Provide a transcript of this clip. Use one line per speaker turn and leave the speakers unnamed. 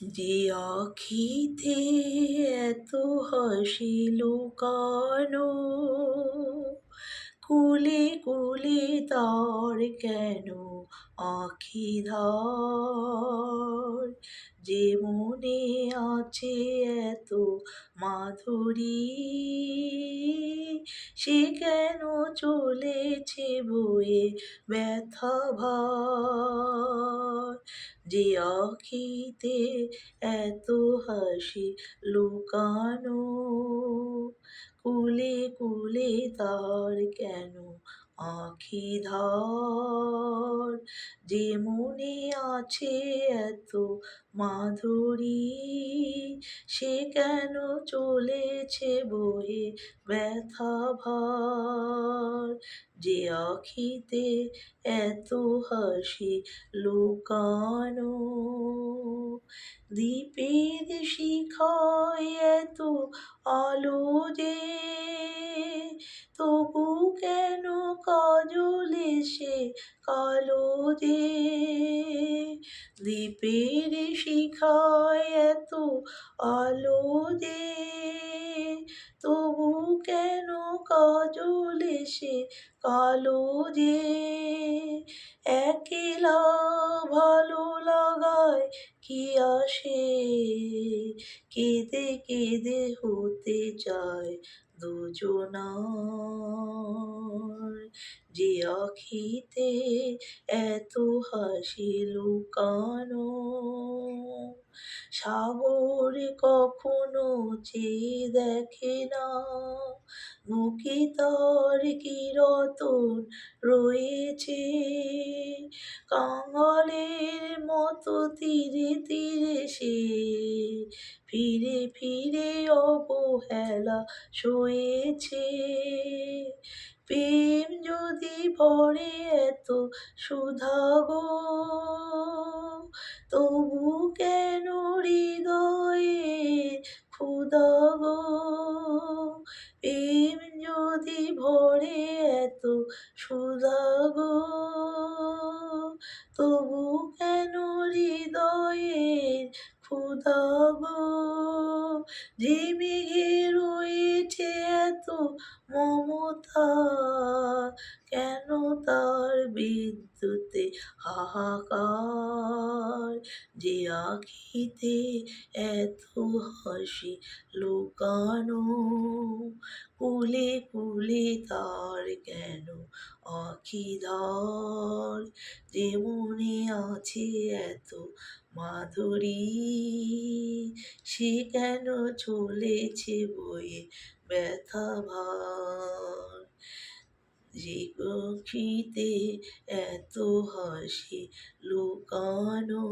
যে আখিতে এত হাসি লুকানো কুলে কুলে তার কেন আখি ধার? যে মনে আছে এত মাধুরী, সে কেন চলেছে বয়ে ব্যথা ভার? যে আখিতে এত হাসি লুকানো, কুলে কুলে তার কেন আখি ধার, যে মনে আছে এত মাধুরী, সে কেন চলেছে বহে ব্যথা ভার? যে আখিতে এত হাসি লুকানো, দ্বীপের শিখায় এত আলো যে তবু কেন কাজলে সে কালো যে দ্বীপের শিখায় এত আলো যে তবু কেন কাজলে সে কালো যে একলা ভালো লাগায় কি আসে? কেঁদে কেঁদে হতে চায় দুজনার। যে আখিতে এত হাসি লুকানো, সাগর কখনো চেয়ে দেখে না। মুখে তার কিরতন রয়েছে। কাঙালের মতো তীরে তীরে সে ফিরে ফিরে অবহেলা সয়েছে। প্রেম যদি ভরে এত সুধা গো, তবু কেন হৃদয়ে ভরে এত সুধা গো। তবু কেন হৃদয়ের ক্ষুধা গো? যে রয়েছে এত মমতা বিদ্যুতে হাহাকার যে আখিতে এত হাসি লুকানো। কুলে কুলে তার কেন আখিদার যে মনে আছে এত মাধুরী, সে কেন চলেছে বয়ে ব্যথা ভার? যে আখিতে এত হাসি লুকানো।